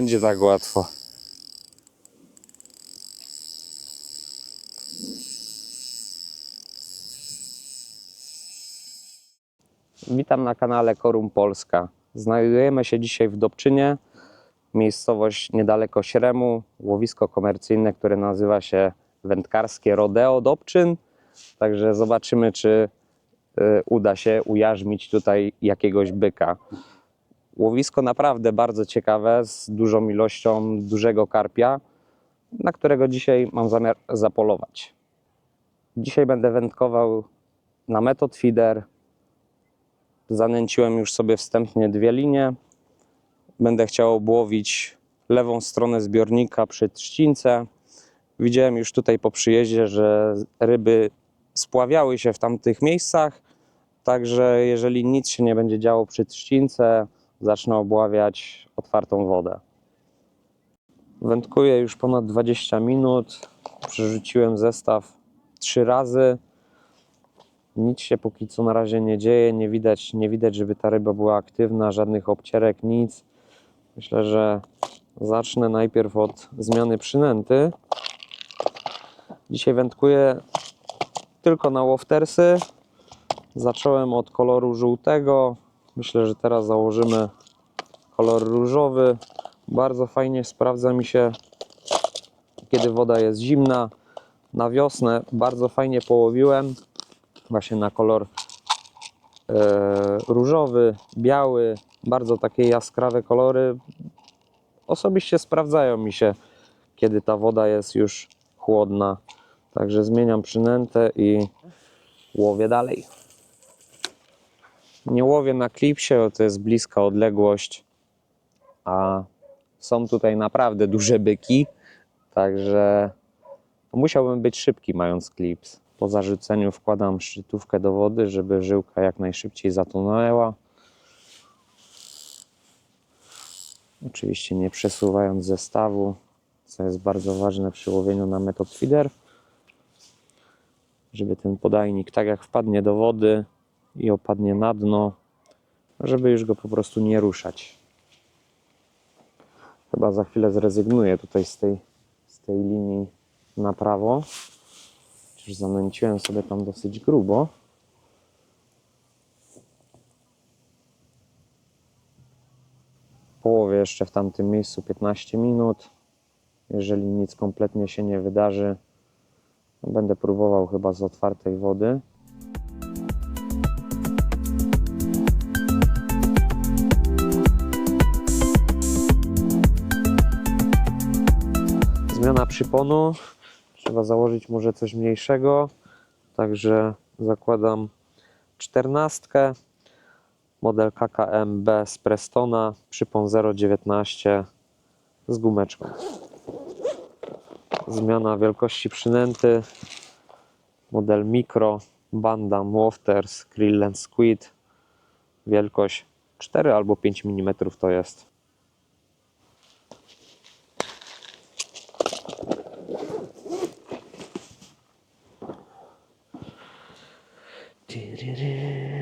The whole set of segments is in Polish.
będzie tak łatwo. Witam na kanale Korum Polska. Znajdujemy się dzisiaj w Dobczynie, miejscowość niedaleko Śremu, łowisko komercyjne, które nazywa się Wędkarskie Rodeo Dobczyn. Także zobaczymy, czy y, uda się ujarzmić tutaj jakiegoś byka. Łowisko naprawdę bardzo ciekawe, z dużą ilością dużego karpia, na którego dzisiaj mam zamiar zapolować. Dzisiaj będę wędkował na metod feeder. Zanęciłem już sobie wstępnie dwie linie. Będę chciał obłowić lewą stronę zbiornika przy trzcince. Widziałem już tutaj po przyjeździe, że ryby spławiały się w tamtych miejscach. Także jeżeli nic się nie będzie działo przy trzcince, zacznę obławiać otwartą wodę. Wędkuję już ponad 20 minut. Przerzuciłem zestaw trzy razy. Nic się póki co na razie nie dzieje. Nie widać, nie widać, żeby ta ryba była aktywna, żadnych obcierek, nic. Myślę, że zacznę najpierw od zmiany przynęty. Dzisiaj wędkuję tylko na łoftersy. Zacząłem od koloru żółtego. Myślę, że teraz założymy kolor różowy. Bardzo fajnie sprawdza mi się, kiedy woda jest zimna. Na wiosnę bardzo fajnie połowiłem. Właśnie na kolor e, różowy, biały. Bardzo takie jaskrawe kolory. Osobiście sprawdzają mi się, kiedy ta woda jest już chłodna. Także zmieniam przynętę i łowię dalej. Nie łowię na klipsie, bo to jest bliska odległość, a są tutaj naprawdę duże byki, także musiałbym być szybki mając klips. Po zarzuceniu wkładam szczytówkę do wody, żeby żyłka jak najszybciej zatonęła. Oczywiście nie przesuwając zestawu, co jest bardzo ważne przy łowieniu na metod feeder, żeby ten podajnik tak jak wpadnie do wody, i opadnie na dno, żeby już go po prostu nie ruszać. Chyba za chwilę zrezygnuję tutaj z tej, z tej linii na prawo. Chociaż zanęciłem sobie tam dosyć grubo. Połowię jeszcze w tamtym miejscu 15 minut. Jeżeli nic kompletnie się nie wydarzy, będę próbował chyba z otwartej wody. Zmiana przyponu. Trzeba założyć może coś mniejszego. Także zakładam czternastkę. Model KKM B z Prestona. Przypon 0,19 z gumeczką. Zmiana wielkości przynęty. Model Micro. Bandam Wofters Krill Squid. Wielkość 4 albo 5 mm to jest.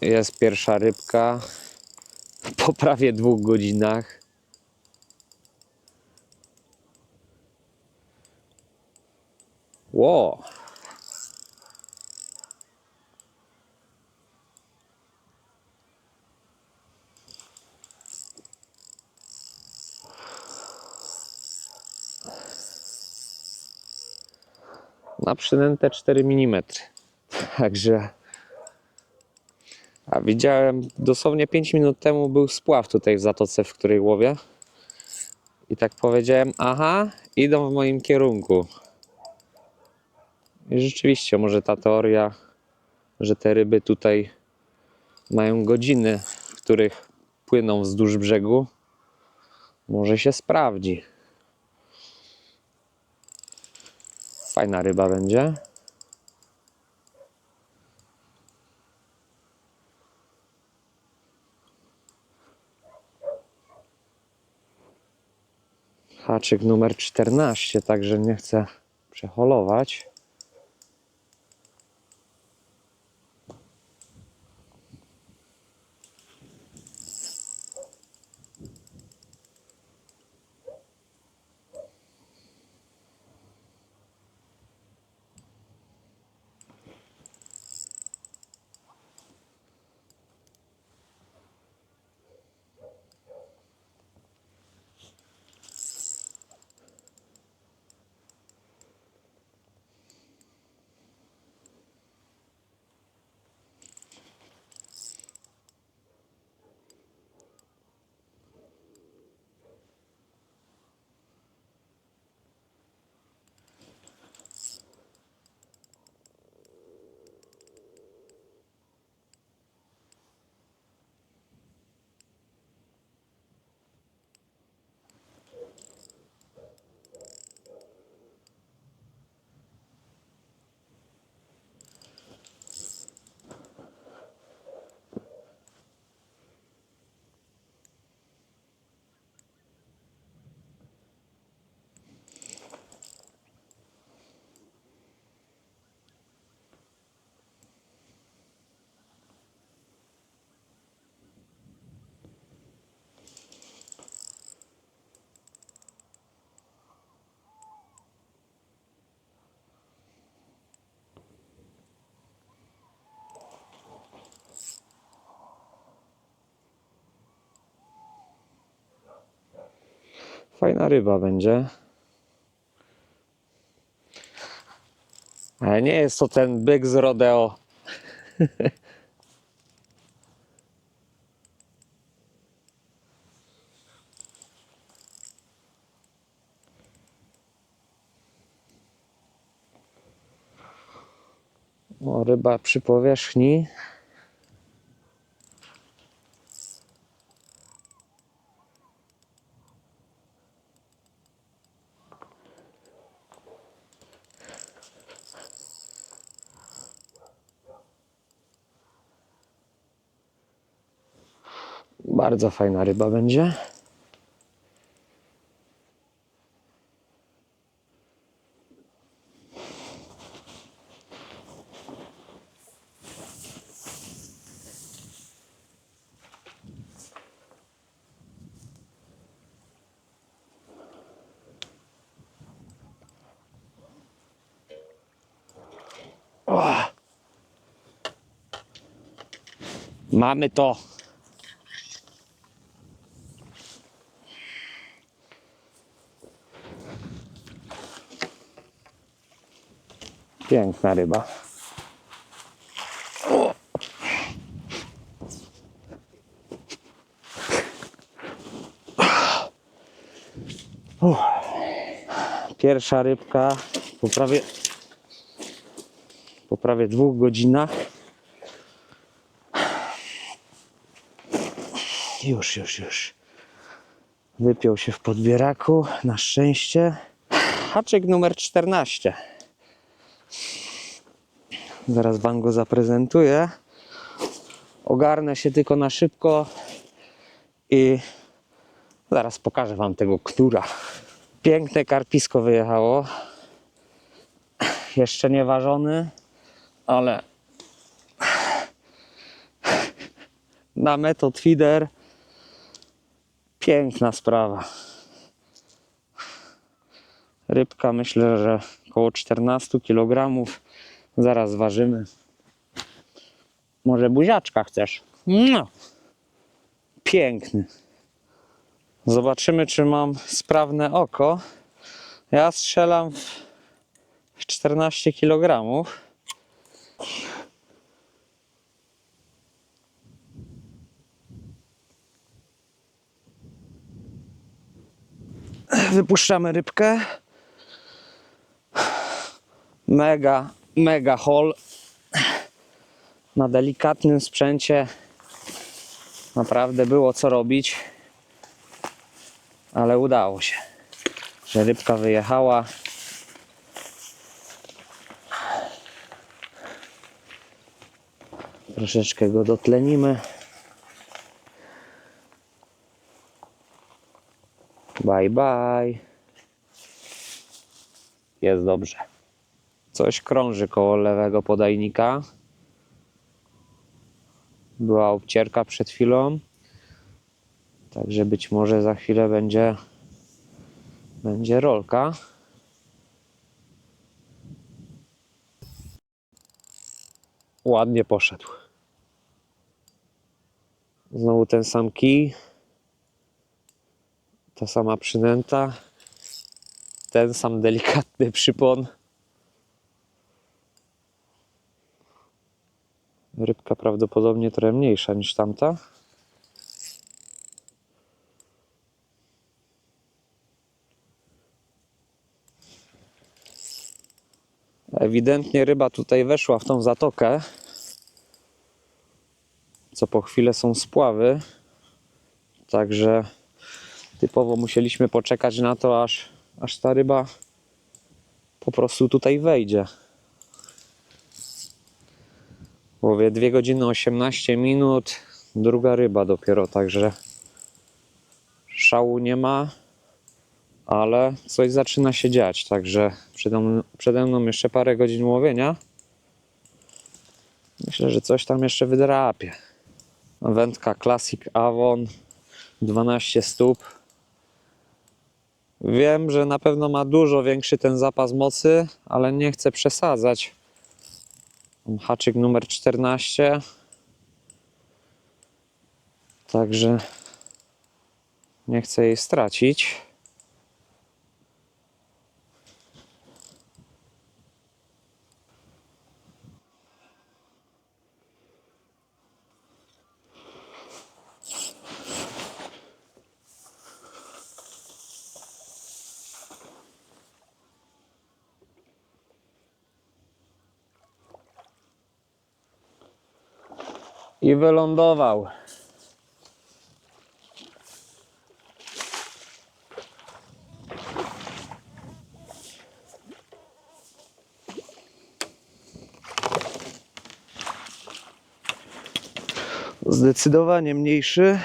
Jest pierwsza rybka po prawie dwóch godzinach. Ło! Na przynętę 4 mm. Także a widziałem dosłownie 5 minut temu był spław tutaj w zatoce, w której łowię. I tak powiedziałem, aha, idą w moim kierunku. I rzeczywiście, może ta teoria, że te ryby tutaj mają godziny, w których płyną wzdłuż brzegu, może się sprawdzi. Fajna ryba będzie. Haczyk numer 14, także nie chcę przeholować. Fajna ryba będzie. Ale nie jest to ten byk z rodeo. O, ryba przy powierzchni. Bardzo fajna ryba będzie. Mamy to. Piękna ryba. O! Pierwsza rybka po prawie, po prawie dwóch godzinach. Już, już, już. Wypiął się w podbieraku, na szczęście. Haczyk numer 14. Zaraz wam go zaprezentuję. Ogarnę się tylko na szybko i zaraz pokażę wam tego ktura. Piękne karpisko wyjechało. Jeszcze nie ważony, ale na metod feeder piękna sprawa. Rybka myślę, że około 14 kg. Zaraz ważymy. Może buziaczka chcesz? No. Piękny. Zobaczymy, czy mam sprawne oko. Ja strzelam w w 14 kg. Wypuszczamy rybkę. Mega, mega hol. Na delikatnym sprzęcie naprawdę było co robić, ale udało się, że rybka wyjechała. Troszeczkę go dotlenimy. Bye bye. Jest dobrze. Coś krąży koło lewego podajnika. Była obcierka przed chwilą. Także być może za chwilę będzie będzie rolka. Ładnie poszedł. Znowu ten sam kij. Ta sama przynęta. Ten sam delikatny przypon. Rybka prawdopodobnie trochę mniejsza niż tamta. Ewidentnie ryba tutaj weszła w tą zatokę. Co po chwilę są spławy. Także typowo musieliśmy poczekać na to, aż, aż ta ryba po prostu tutaj wejdzie. Łowię 2 godziny 18 minut, druga ryba dopiero, także szału nie ma, ale coś zaczyna się dziać, także przede mną, przede mną jeszcze parę godzin łowienia. Myślę, że coś tam jeszcze wydrapię. Wędka Classic Avon 12 stóp. Wiem, że na pewno ma dużo większy ten zapas mocy, ale nie chcę przesadzać. Haczyk numer 14. Także nie chcę jej stracić. I wylądował. Zdecydowanie mniejszy.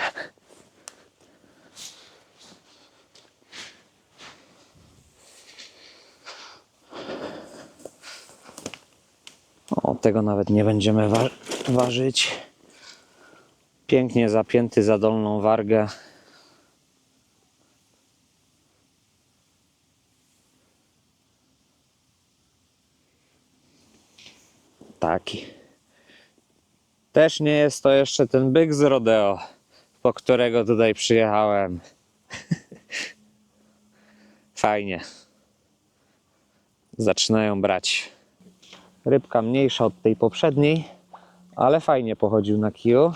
O, tego nawet nie będziemy wa- ważyć. Pięknie zapięty za dolną wargę. Taki. Też nie jest to jeszcze ten byk z rodeo, po którego tutaj przyjechałem. Fajnie. Zaczynają brać. Rybka mniejsza od tej poprzedniej, ale fajnie pochodził na kiju.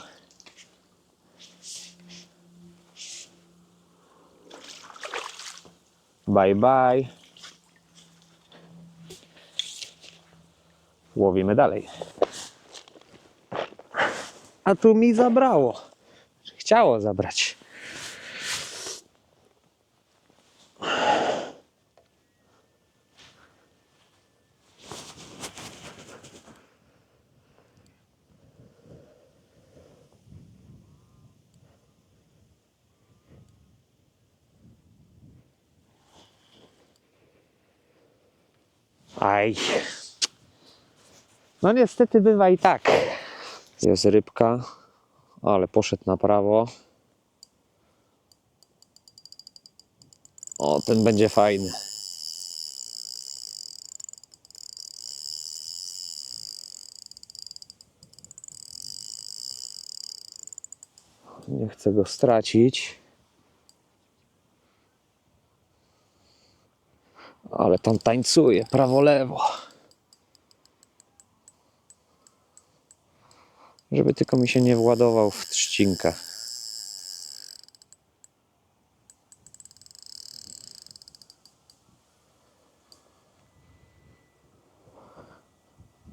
Bye bye. Łowimy dalej. A tu mi zabrało. Chciało zabrać. Aj. No niestety bywa i tak. Jest rybka, ale poszedł na prawo. O, ten będzie fajny. Nie chcę go stracić. On tańcuje, prawo, lewo. Żeby tylko mi się nie władował w trzcinkę.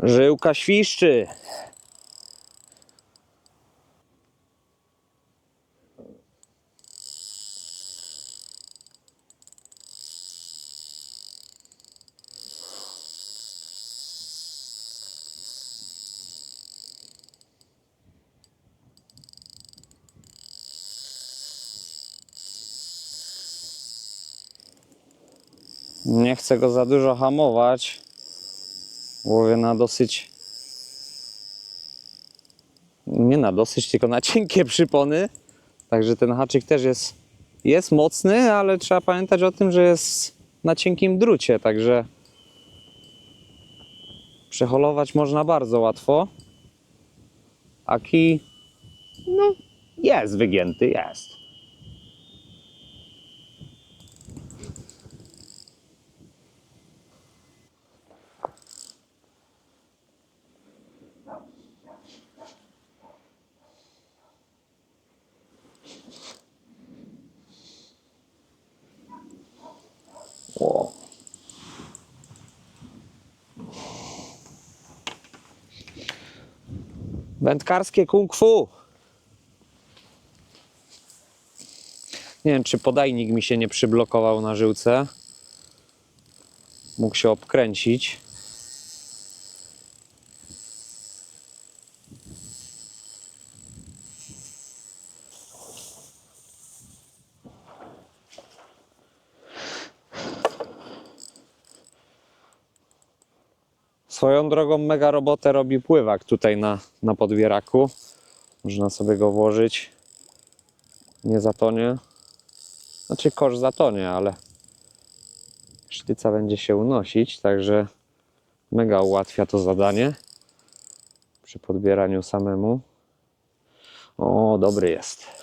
Żyłka świszczy. Nie chcę go za dużo hamować. Łowię na dosyć. Nie na dosyć, tylko na cienkie przypony. Także ten haczyk też jest, jest mocny, ale trzeba pamiętać o tym, że jest na cienkim drucie. Także przeholować można bardzo łatwo. A kij, no, jest wygięty, jest. Wędkarskie kung fu. Nie wiem, czy podajnik mi się nie przyblokował na żyłce. Mógł się obkręcić. Drogą mega robotę robi pływak tutaj na, na podwieraku. Można sobie go włożyć. Nie zatonie. Znaczy kosz zatonie, ale sztyca będzie się unosić, także mega ułatwia to zadanie przy podbieraniu samemu. O, dobry jest.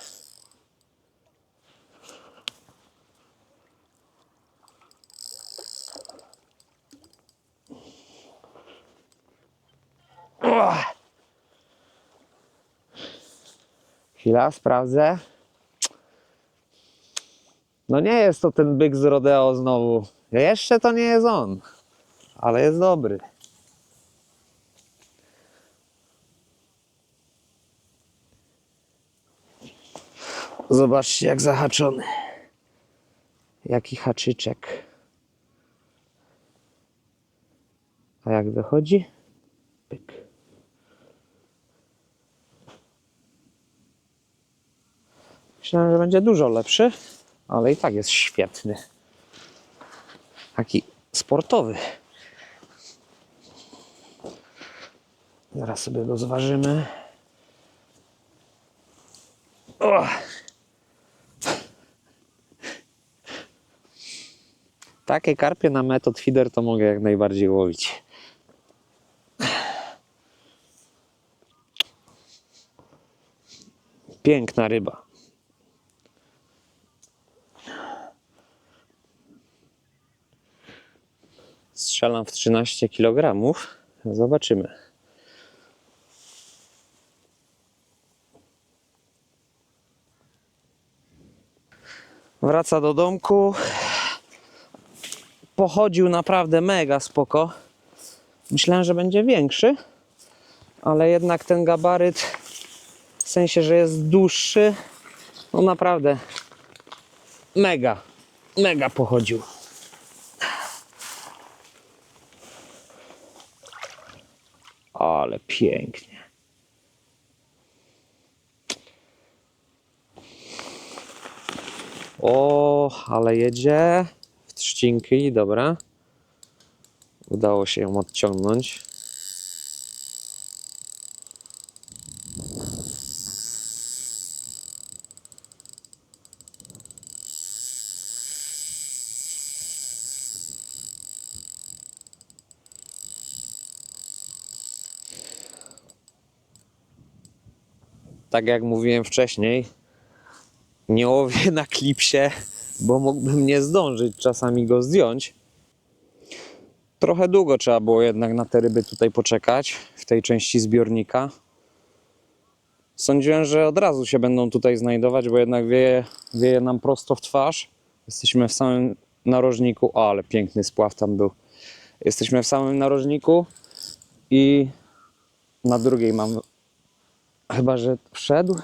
Chwila, sprawdzę. No nie jest to ten byk z rodeo znowu. Jeszcze to nie jest on, ale jest dobry. Zobaczcie jak zahaczony. Jaki haczyczek. A jak wychodzi? Pyk. Myślałem, że będzie dużo lepszy, ale i tak jest świetny. Taki sportowy. Zaraz sobie go zważymy. O! Takie karpie na metod feeder to mogę jak najbardziej łowić. Piękna ryba. Strzelam w 13 kg. Zobaczymy. Wraca do domku. Pochodził naprawdę mega spoko. Myślałem, że będzie większy, ale jednak ten gabaryt, w sensie, że jest dłuższy, no naprawdę mega, mega pochodził. Ale pięknie. O, ale jedzie w trzcinki, dobra. Udało się ją odciągnąć. Tak jak mówiłem wcześniej, nie łowię na klipsie, bo mógłbym nie zdążyć czasami go zdjąć. Trochę długo trzeba było jednak na te ryby tutaj poczekać w tej części zbiornika. Sądziłem, że od razu się będą tutaj znajdować, bo jednak wieje, wieje nam prosto w twarz. Jesteśmy w samym narożniku. O, ale piękny spław tam był. Jesteśmy w samym narożniku I na drugiej mam, chyba że wszedł.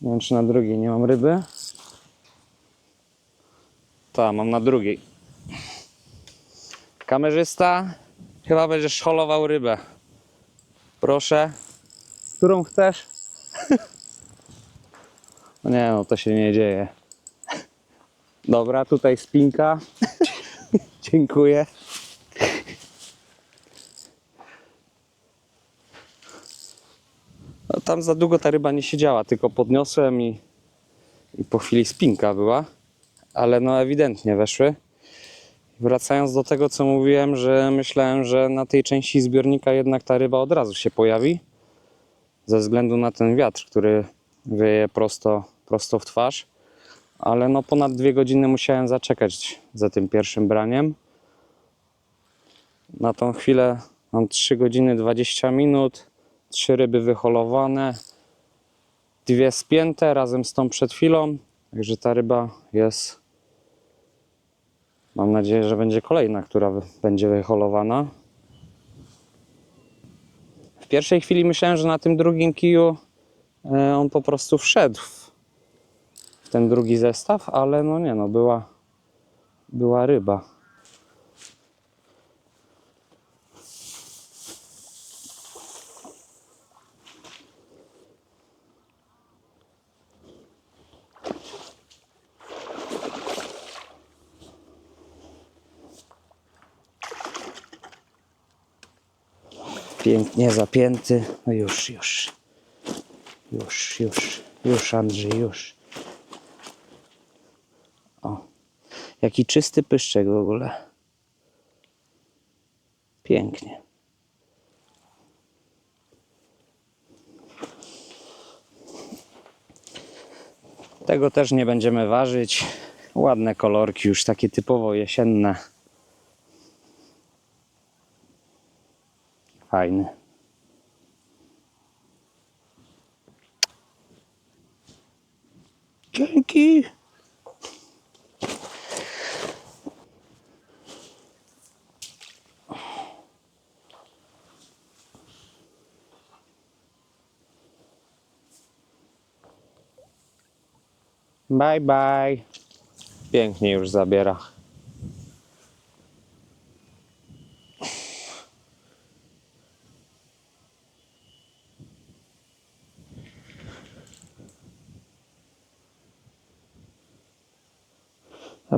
Nie wiem, czy na drugiej nie mam ryby. Tak, mam na drugiej. Kamerzysta, chyba będziesz holował rybę. Proszę. Którą chcesz? No nie, no to się nie dzieje. Dobra, tutaj spinka. Dziękuję. Tam za długo ta ryba nie siedziała, tylko podniosłem i, i po chwili spinka była, ale no ewidentnie weszły. Wracając do tego, co mówiłem, że myślałem, że na tej części zbiornika jednak ta ryba od razu się pojawi, ze względu na ten wiatr, który wieje prosto, prosto w twarz. Ale no ponad dwie godziny musiałem zaczekać za tym pierwszym braniem. Na tą chwilę mam 3 godziny 20 minut, trzy ryby wyholowane, dwie spięte razem z tą przed chwilą. Także ta ryba jest. Mam nadzieję, że będzie kolejna, która będzie wyholowana. W pierwszej chwili myślałem, że na tym drugim kiju e, on po prostu wszedł w ten drugi zestaw, ale no nie no, była, była ryba. Pięknie zapięty. No już, już. Już, już, już Andrzej, już. O. Jaki czysty pyszczek w ogóle. Pięknie. Tego też nie będziemy ważyć. Ładne kolorki, już takie typowo jesienne. Fajny. Dzięki. Bye bye. Pięknie już zabiera.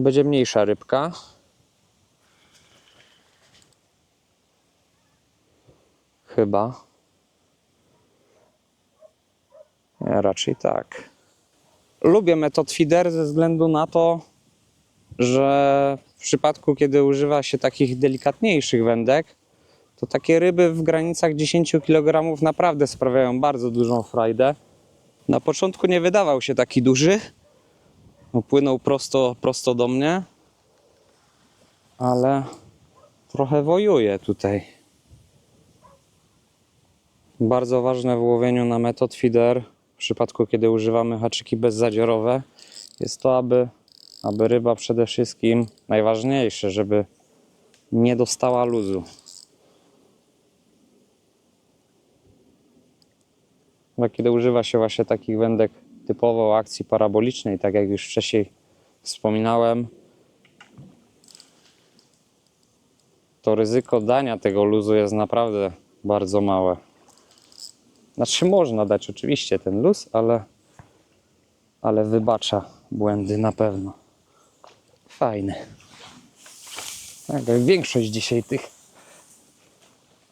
Będzie mniejsza rybka. Chyba. Raczej tak. Lubię metod feeder ze względu na to, że w przypadku, kiedy używa się takich delikatniejszych wędek, to takie ryby w granicach 10 kg naprawdę sprawiają bardzo dużą frajdę. Na początku nie wydawał się taki duży, Płynął prosto, prosto do mnie, ale trochę wojuje tutaj. Bardzo ważne w łowieniu na metod feeder, w przypadku kiedy używamy haczyki bezzadziorowe, jest to, aby, aby ryba przede wszystkim, najważniejsze, żeby nie dostała luzu. Bo kiedy używa się właśnie takich wędek typowo akcji parabolicznej, tak jak już wcześniej wspominałem, to ryzyko dania tego luzu jest naprawdę bardzo małe. Znaczy można dać oczywiście ten luz, ale, ale wybacza błędy na pewno. Fajny. Tak, większość dzisiaj tych.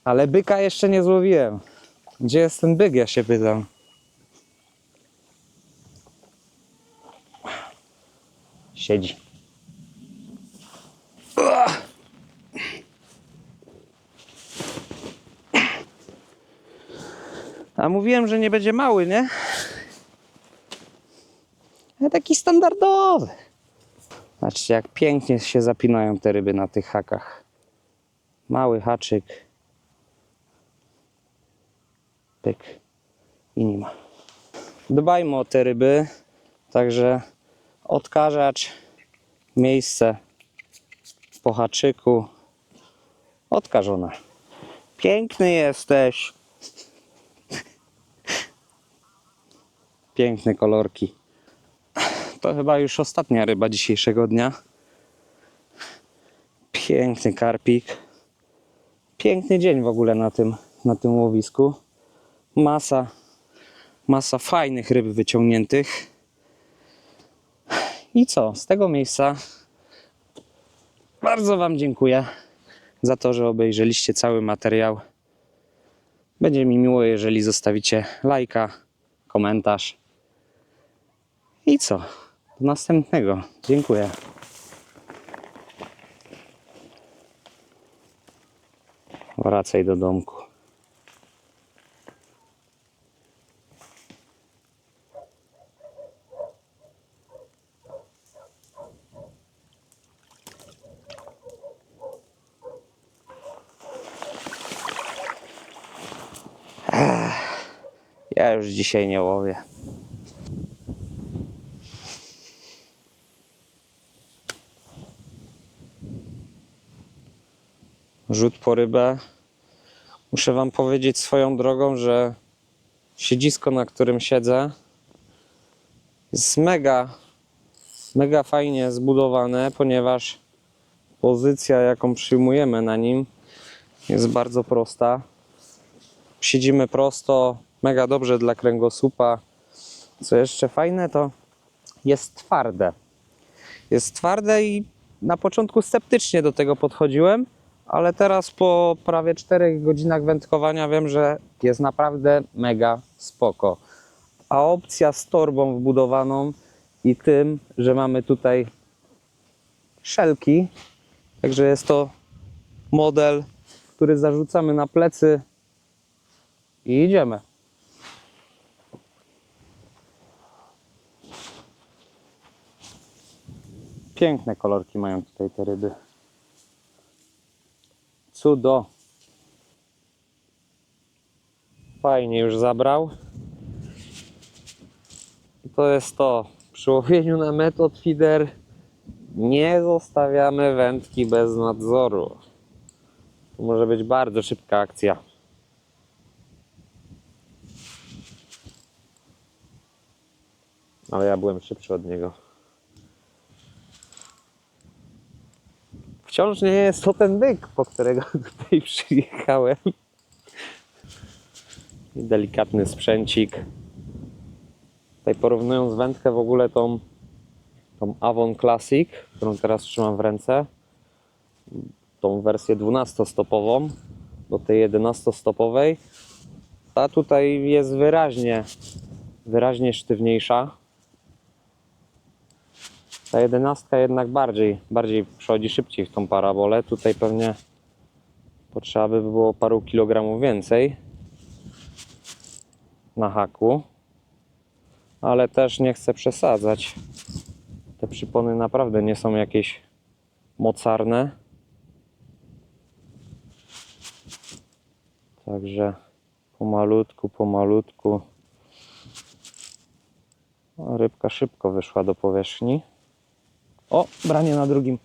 Ale byka jeszcze nie złowiłem. Gdzie jest ten byk, ja się pytam. Siedzi. A mówiłem, że nie będzie mały, nie? Ale taki standardowy. Zobaczcie, jak pięknie się zapinają te ryby na tych hakach. Mały haczyk. Pyk. I nie ma. Dbajmy o te ryby. Także odkażacz, miejsce po haczyku, Odkażona. Piękny jesteś. Piękne kolorki. To chyba już ostatnia ryba dzisiejszego dnia. Piękny karpik. Piękny dzień w ogóle na tym, na tym łowisku. Masa, masa fajnych ryb wyciągniętych. I co? Z tego miejsca bardzo Wam dziękuję za to, że obejrzeliście cały materiał. Będzie mi miło, jeżeli zostawicie lajka, komentarz. I co? Do następnego. Dziękuję. Wracaj do domku. Ja już dzisiaj nie łowię. Rzut po rybę. Muszę Wam powiedzieć swoją drogą, że siedzisko, na którym siedzę, jest mega, mega fajnie zbudowane, ponieważ pozycja, jaką przyjmujemy na nim, jest bardzo prosta. Siedzimy prosto, mega dobrze dla kręgosłupa. Co jeszcze fajne, to jest twarde. Jest twarde i na początku sceptycznie do tego podchodziłem, ale teraz po prawie 4 godzinach wędkowania wiem, że jest naprawdę mega spoko. A opcja z torbą wbudowaną i tym, że mamy tutaj szelki, także jest to model, który zarzucamy na plecy i idziemy. Piękne kolorki mają tutaj te ryby. Cudo. Fajnie już zabrał. I to jest to. Przy łowieniu na metod feeder nie zostawiamy wędki bez nadzoru. To może być bardzo szybka akcja. Ale ja byłem szybszy od niego. Wciąż nie jest to ten byk, po którego tutaj przyjechałem. I delikatny sprzęcik. Tutaj porównując wędkę w ogóle tą, tą Avon Classic, którą teraz trzymam w ręce, tą wersję 12-stopową do tej 11-stopowej, ta tutaj jest wyraźnie, wyraźnie sztywniejsza. Ta jedenastka jednak bardziej, bardziej przechodzi szybciej w tą parabolę. Tutaj pewnie potrzeba by było paru kilogramów więcej na haku. Ale też nie chcę przesadzać. Te przypony naprawdę nie są jakieś mocarne. Także pomalutku, pomalutku. Rybka szybko wyszła do powierzchni. O, branie na drugim.